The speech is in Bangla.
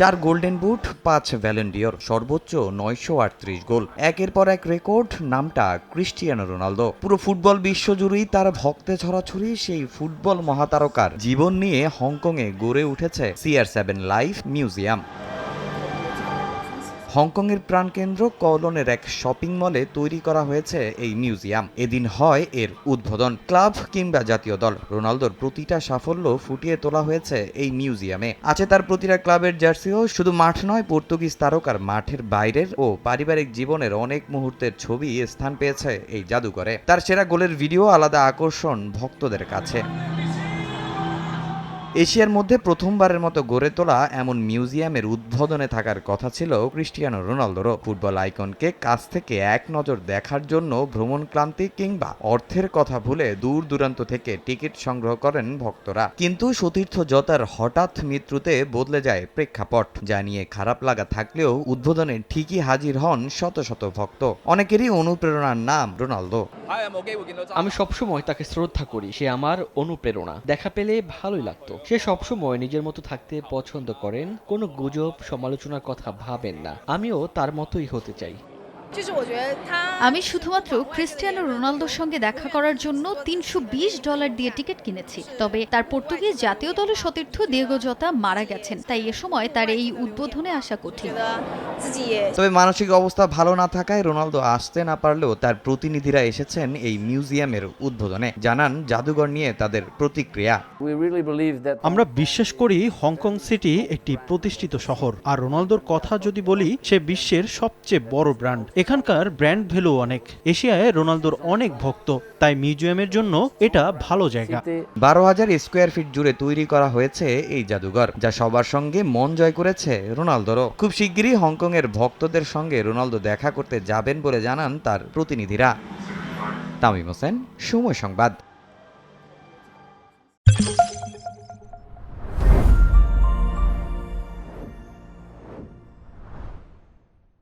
চার গোল্ডেন বুট, পাঁচ ভ্যালেন্ডিয়র সর্বোচ্চ নয়শো আটত্রিশ গোল। একের পর এক রেকর্ড, নামটা ক্রিস্টিয়ানো রোনালদো। পুরো ফুটবল বিশ্বজুড়েই তার ভক্তে ছড়াছড়ি সেই ফুটবল মহাতারকার। জীবন নিয়ে হংকংয়ে গড়ে উঠেছে সিআর সেভেন লাইফ মিউজিয়াম হংকংয়ের প্রাণকেন্দ্র কলনের এক শপিং মলে তৈরি করা হয়েছে এই মিউজিয়াম। এদিন হয় এর উদ্বোধন। ক্লাব কিংবা জাতীয় দল। রোনালদোর প্রতিটা সাফল্য ফুটিয়ে তোলা হয়েছে এই মিউজিয়ামে। আছে তার প্রতিটা ক্লাবের জার্সিও। শুধু মাঠ নয়, পর্তুগিজ তারকার মাঠের বাইরের ও পারিবারিক জীবনের অনেক মুহূর্তের ছবি স্থান পেয়েছে এই জাদুঘরে। তার সেরা গোলের ভিডিও আলাদা আকর্ষণ ভক্তদের কাছে। এশিয়ার মধ্যে প্রথমবারের মতো গড়ে তোলা এমন মিউজিয়ামের উদ্বোধনে থাকার কথা ছিল ক্রিস্টিয়ানো রোনালদোরও। ফুটবল আইকনকে কাছ থেকে এক নজর দেখার জন্য ভ্রমণ ক্লান্তি কিংবা অর্থের কথা ভুলে দূর দূরান্ত থেকে টিকিট সংগ্রহ করেন ভক্তরা। কিন্তু সতীর্থ জতার হঠাৎ মৃত্যুতে বদলে যায় প্রেক্ষাপট, যা নিয়ে খারাপ লাগা থাকলেও উদ্বোধনে ঠিকই হাজির হন শত শত ভক্ত। অনেকেরই অনুপ্রেরণার নাম রোনালদো। আমি সবসময় তাকে শ্রদ্ধা করি, সে আমার অনুপ্রেরণা। দেখা পেলে ভালোই লাগতো। সে সবসময় নিজের মতো থাকতে পছন্দ করেন, কোনো গুজব, সমালোচনার কথা ভাবেন না। আমিও তার মতোই হতে চাই। আমি শুধুমাত্র ক্রিস্টিয়ানো রোনালদোর সঙ্গে দেখা করার জন্য তিনশো ডলার দিয়ে টিকিট কিনেছি। তবে তার পর্তুগিজ জাতীয় দলের সতীর্থ দীর্ঘ জতা মারা গেছেন। তাই এ সময় তার এই উদ্বোধনে আসা কঠিন। তবে মানসিক অবস্থা ভালো না থাকায় রোনালদো আসতে না পারলেও তার প্রতিনিধিরা এসেছেন এই মিউজিয়ামের উদ্বোধনে। জানান জাদুঘর নিয়ে তাদের প্রতিক্রিয়া। আমরা বিশ্বাস করি হংকং সিটি একটি প্রতিষ্ঠিত শহর। আর রোনালদোর কথা যদি বলি সে বিশ্বের সবচেয়ে বড় ব্র্যান্ড। এখানকার ব্র্যান্ড ভ্যালু অনেক। এশিয়ায় রোনালদোর অনেক ভক্ত, তাই মিউজিয়ামের জন্য এটা ভালো জায়গা। বারো হাজার স্কোয়ার ফিট জুড়ে তৈরি করা হয়েছে এই জাদুঘর, যা সবার সঙ্গে মন জয় করেছে রোনালদোরও। খুব শিগগিরই হংকং এর ভক্তদের সঙ্গে রোনালদো দেখা করতে যাবেন বলে জানান তার প্রতিনিধিরা। তামিম হোসেন, সময় সংবাদ।